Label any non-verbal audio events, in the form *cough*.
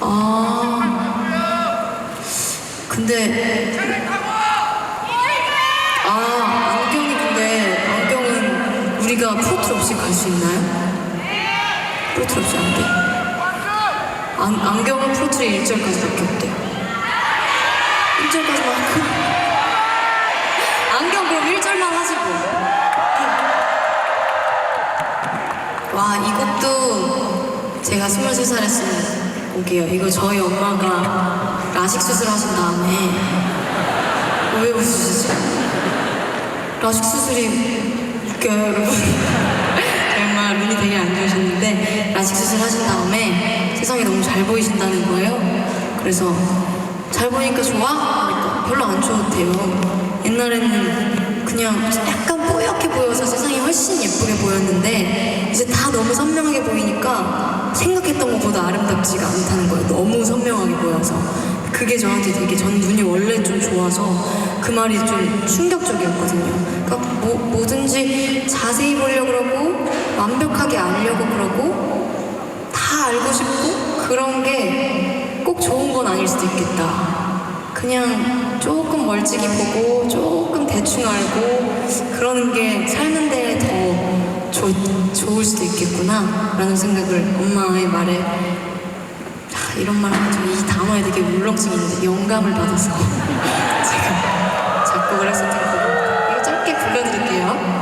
아. 근데. 아, 안경이 근데, 안경은 우리가 프로트 없이 갈 수 있나요? 프로트 없이 안 돼. 안, 안경은 프로트에 1절까지밖에 없대요. 1절까지만 하고. 안경 그럼 1절만 하시고. 와, 이 곡도 제가 23살에 쓴곡 이에요. 이거 저희 엄마가 라식 수술하신 다음에 왜 웃으시죠? 라식 수술이 웃겨요, 여러분. *laughs* 정말 눈이 되게 안 좋으셨는데 라식 수술하신 다음에 세상이 너무 잘 보이신다는 거예요. 그래서 잘 보니까 좋아? 별로 안 좋았대요. 옛날에는 그냥 약간 뽀얗게 보여서 세상이 훨씬 예쁘게 보였는데 이제 다 너무 선명하게 보이니까 생각했던 것보다 아름답지가 않다는 거예요. 너무 선명하게 보여서 그게 저한테 되게 전 눈이 원래 좀 좋아서 그 말이 좀 충격적이었거든요. 그러니까 뭐, 뭐든지 자세히 보려고 그러고 완벽하게 알려고 그러고 다 알고 싶고 그런 게 꼭 좋은 건 아닐 수도 있겠다. 그냥 조금 멀찍이 보고 조금 대충 알고 그러는 게 사는데 더 좋- 좋을 수도 있겠구나 라는 생각을 엄마의 말에 아, 이런 말 하면 좀이 단어에 되게 울렁증이 있는데 영감을 받아서 *laughs* 제가 작곡을 했었던 거고 이거 짧게 불러드릴게요.